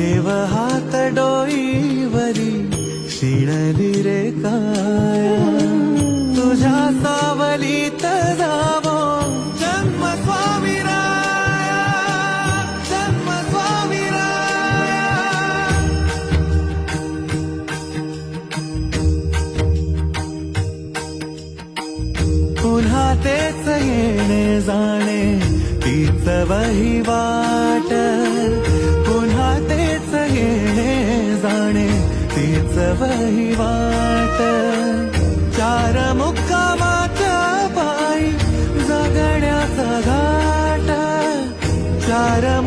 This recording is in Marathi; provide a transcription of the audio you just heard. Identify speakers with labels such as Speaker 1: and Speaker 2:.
Speaker 1: ठेव हात डोईवरी शिणली रे काया? तुझ्या सावलीत जावो. जन्म स्वामी जन्म स्वामी पुन्हा तेच येणे जाणे तीच वही जाणे तीच वही वाट. चार मुक्कामाच्या पायी जगण्याचा घाट. चार